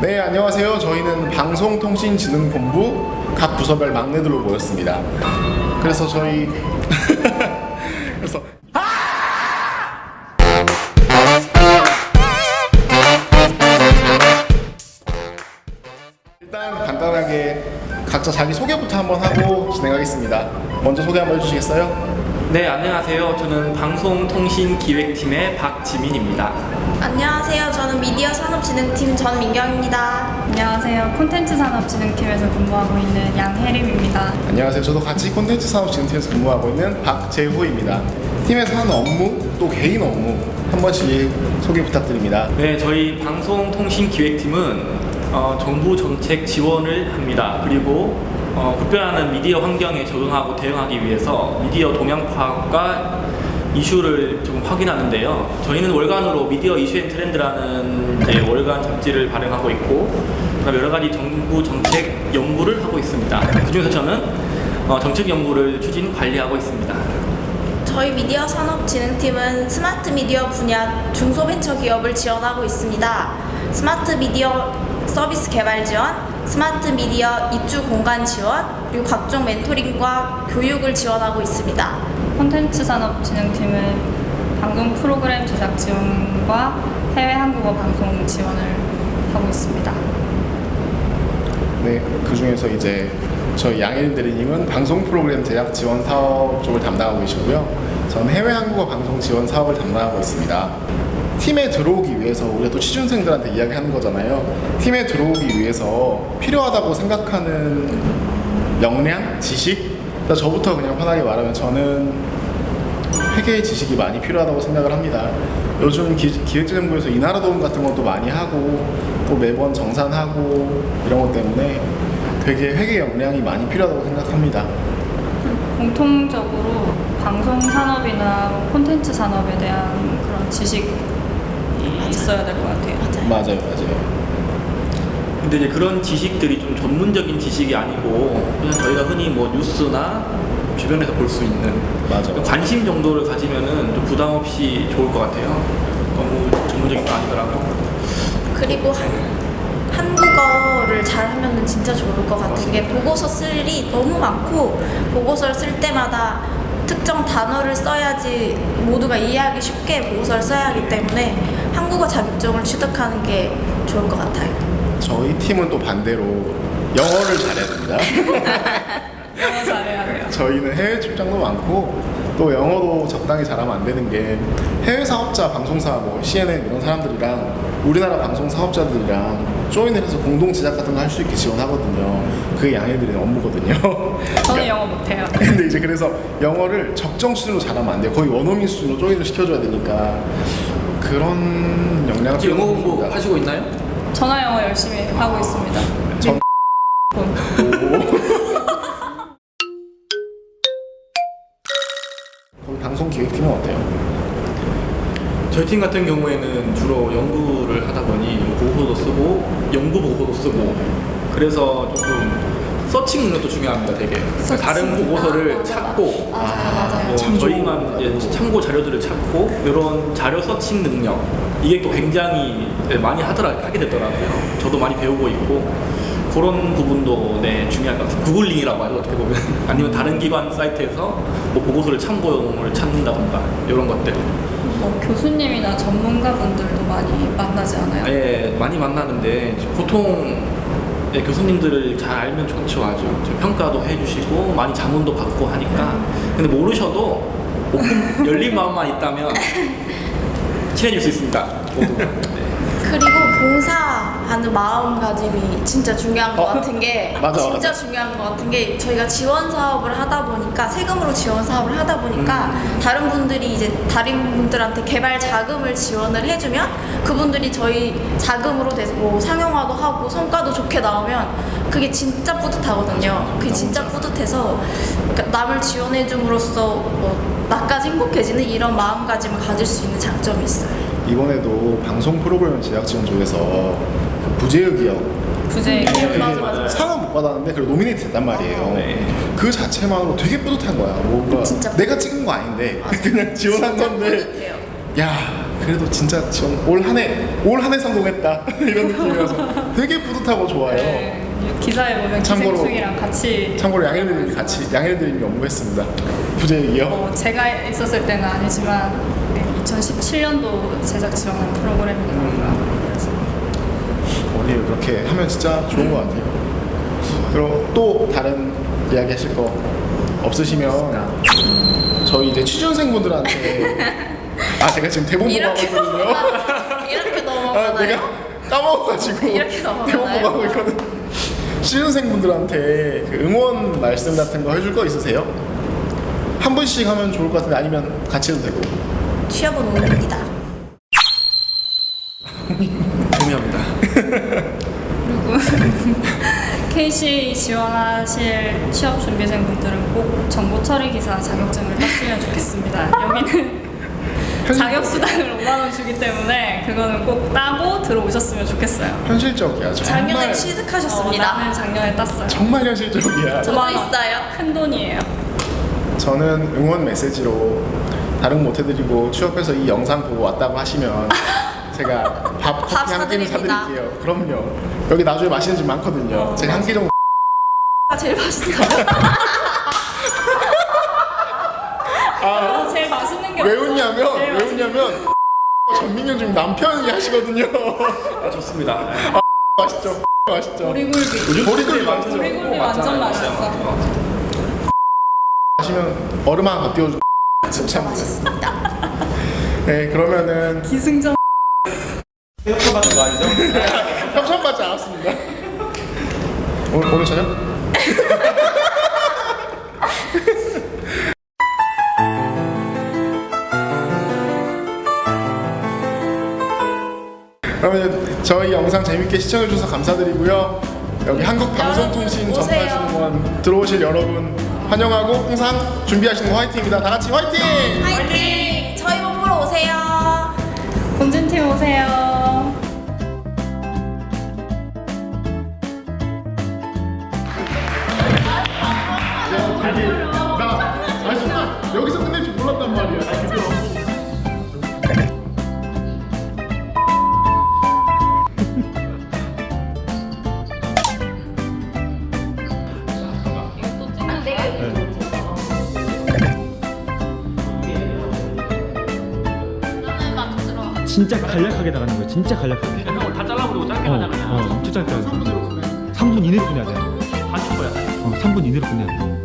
네, 안녕하세요. 저희는 방송통신진흥본부 각 부서별 막내들로 모였습니다. 그래서 저희 그래서 일단 간단하게 각자 자기 소개부터 한번 하고 진행하겠습니다. 먼저 소개 한번 해주시겠어요? 네, 안녕하세요. 저는 방송통신기획팀의 박지민입니다. 안녕하세요. 저는 미디어 산업진흥팀 전민경입니다. 안녕하세요. 콘텐츠 산업진흥팀에서 근무하고 있는 양혜림입니다. 안녕하세요. 저도 같이 콘텐츠 산업진흥팀에서 근무하고 있는 박재호입니다. 팀에서 하는 업무 또 개인 업무 한 번씩 소개 부탁드립니다. 네, 저희 방송통신기획팀은 어, 정부 정책 지원을 합니다. 그리고 어, 급변하는 미디어 환경에 적응하고 대응하기 위해서 미디어 동향 파악과 이슈를 좀 확인하는데요. 저희는 월간으로 미디어 이슈 앤 트렌드라는 이제 월간 잡지를 발행하고 있고, 여러 가지 정부 정책 연구를 하고 있습니다. 그중에서 저는 어, 정책 연구를 추진 관리하고 있습니다. 저희 미디어 산업진흥팀은 스마트 미디어 분야 중소벤처 기업을 지원하고 있습니다. 스마트 미디어 서비스 개발 지원, 스마트 미디어 입주 공간 지원, 그리고 각종 멘토링과 교육을 지원하고 있습니다. 콘텐츠 산업진흥팀은 방송 프로그램 제작 지원과 해외 한국어 방송 지원을 하고 있습니다. 네, 그 중에서 이제 저희 양혜림 대리님은 방송 프로그램 제작 지원 사업 쪽을 담당하고 계시고요. 저는 해외 한국어 방송 지원 사업을 담당하고 있습니다. 팀에 들어오기 위해서 우리가 또 취준생들한테 이야기하는 거잖아요. 팀에 들어오기 위해서 필요하다고 생각하는 역량, 지식. 그러니까 저부터 그냥 편하게 말하면 저는 회계의 지식이 많이 필요하다고 생각을 합니다. 요즘 기, 기획재정부에서 이나라 도움 같은 것도 많이 하고 또 매번 정산하고 이런 것 때문에 되게 회계 역량이 많이 필요하다고 생각합니다. 공통적으로 방송 산업이나 뭐 콘텐츠 산업에 대한 그런 지식이 있어야 될 것 같아요. 맞아요, 맞아요. 근데 이제 그런 지식들이 좀 전문적인 지식이 아니고 그냥 저희가 흔히 뭐 뉴스나 주변에서 볼 수 있는 맞아. 관심 정도를 가지면은 좀 부담 없이 좋을 것 같아요. 너무 전문적인 거 아니더라도. 그리고 한, 한국어를 잘하면 진짜 좋을 것 같은 게 보고서 쓸 일이 너무 많고 보고서를 쓸 때마다 특정 단어를 써야지 모두가 이해하기 쉽게 보고서를 써야 하기 때문에 한국어 자격증을 취득하는 게 좋을 것 같아요. 저희 팀은 또 반대로 영어를 잘해야 됩니다. 영어 잘해야 돼요. 저희는 해외 출장도 많고 또 영어도 적당히 잘하면 안 되는 게 해외 사업자 방송사 뭐 CNN 이런 사람들이랑 우리나라 방송 사업자들이랑 조인을 해서 공동 제작 같은 거 할 수 있게 지원하거든요. 그게 양해들의 업무거든요. 저는 영어 못해요. 근데 이제 그래서 영어를 적정 수준으로 잘하면 안 돼요. 거의 원어민 수준으로 조인을 시켜줘야 되니까 그런 역량을 혹시 영어 공부 필요합니다. 하시고 있나요? 전화 영어 열심히 하고 있습니다. 전- 본. 저희 팀 같은 경우에는 주로 연구를 하다 보니 보고서도 쓰고 연구 보고서도 쓰고 그래서 조금 서칭 능력도 중요합니다 되게 그러니까 다른 보고서를 찾고 맞아요, 맞아요. 뭐 참조. 저희만 이제 참고 자료들을 찾고 이런 자료 서칭 능력 이게 또 굉장히 네, 많이 하더라 하게 되더라고요. 저도 많이 배우고 있고 그런 부분도 네 중요할 것 같아요. 구글링이라고 하죠 어떻게 보면 아니면 다른 기관 사이트에서 뭐 보고서를 참고용을 찾는다던가 이런 것들 뭐 교수님이나 전문가분들도 많이 만나지 않아요? 예 많이 만나는데 보통 예, 교수님들을 잘 알면 좋죠 아주 저 평가도 해주시고 많이 자문도 받고 하니까 근데 모르셔도 오픈 열린 마음만 있다면 친해질 수 있습니다. 모두. 네. 그리고 봉사하는 마음가짐이 진짜 중요한 것 어? 같은 게 맞아, 진짜 맞아. 중요한 것 같은 게 저희가 지원 사업을 하다 보니까 세금으로 지원 사업을 하다 보니까 음. 다른 분들이 이제 다른 분들한테 개발 자금을 지원을 해주면 그분들이 저희 자금으로 돼서 뭐 상용화도 하고 성과도 좋게 나오면 그게 진짜 뿌듯하거든요. 그게 진짜 뿌듯해서 그러니까 남을 지원해줌으로써 뭐 나까지 행복해지는 이런 마음가짐을 가질 수 있는 장점이 있어요. 이번에도 방송 프로그램 제작 지원 쪽에서 그 부재유 기업 부재 네, 맞아, 맞아. 상은 못 받았는데 그래도 노미네이트 됐단 말이에요. 네. 그 자체만으로 되게 뿌듯한 거야. 뭔가 진짜 내가 찍은 거 아닌데 그냥 지원한 건데 뿌듯해요. 야 그래도 진짜 지원 올 한해 올 한해 성공했다 이런 느낌이라서 되게 뿌듯하고 좋아요. 네, 기사에 보면 참고로- 기생충이랑 같이 참고로 양해드림이 같이 양해드림이 업무했습니다. 부재이요. 어, 제가 있었을 때는 아니지만 2017년도 제작 지원한 프로그램이더라고요. 그래서 오늘 이렇게 하면 진짜 좋은 것 같아요. 그럼 또 다른 이야기 하실 거 없으시면 저희 이제 취준생분들한테 아 제가 지금 대본 보고 하고 이렇게 있거든요. 이렇게 아 넘어가나요? 내가 까먹어가지고 이렇게 넘어가나요? 대본 보고 하고 있거든. 취준생분들한테 그 응원 말씀 같은 거 해줄 거 있으세요? 한 분씩 하면 좋을 것 같은데 아니면 같이 해도 되고. 취업은 오늘입니다. 동의합니다. 그리고 KC 지원하실 취업 준비생분들은 꼭 정보 처리 기사 자격증을 땄으면 좋겠습니다. 여기는 자격 수당을 5만 원 주기 때문에 그거는 꼭 따고 들어오셨으면 좋겠어요. 현실적이야. 작년에 정말 어, 취득하셨습니다. 나는 작년에 땄어요. 정말 현실적이야. 저도 5만 원. 있어요. 큰 돈이에요. 저는 응원 메시지로 다른 거 못해드리고 취업해서 이 영상 보고 왔다고 하시면 제가 밥 커피 밥한 끼는 사드립니다. 사드릴게요. 그럼요. 여기 나중에 맛있는 집 많거든요. 제가 한 끼 정도. 가 제일 맛있어요. 어, 제일 맛있는 게 왜 없어. 웃냐면 제일 왜 웃냐면 전민현 지금 남편이 하시거든요. 아, 좋습니다. 맛있죠. 맛있죠. 보리굴비. 보리굴비 맛있죠. 보리굴비 완전 맛있어. 마시면 얼음 하나 더 띄워주고. 진짜 맛있습니다. 네 그러면은 기승전. 협찬 받은 거 아니죠? 협찬 받지 않았습니다. 오늘 오늘 저녁? 그러면 저희 영상 재밌게 시청해주셔서 감사드리고요. 여기 한국방송통신 여러분, 오세요. 전파신문 원 들어오실 여러분 환영하고 항상 준비하시는 거 화이팅입니다. 다 같이 화이팅! 화이팅! 저희 못 보러 오세요. 본진팀 오세요. 나 아쉽다. 여기서 진짜 간략하게 나가는 거야. 진짜 간략하게. 다 잘라버리고 짧게 어, 하자 그냥. 어, 진짜 짧게. 3분 이내로 끝내야 돼. 다 씹어야 돼. 어, 3분 이내로 끝내야 돼.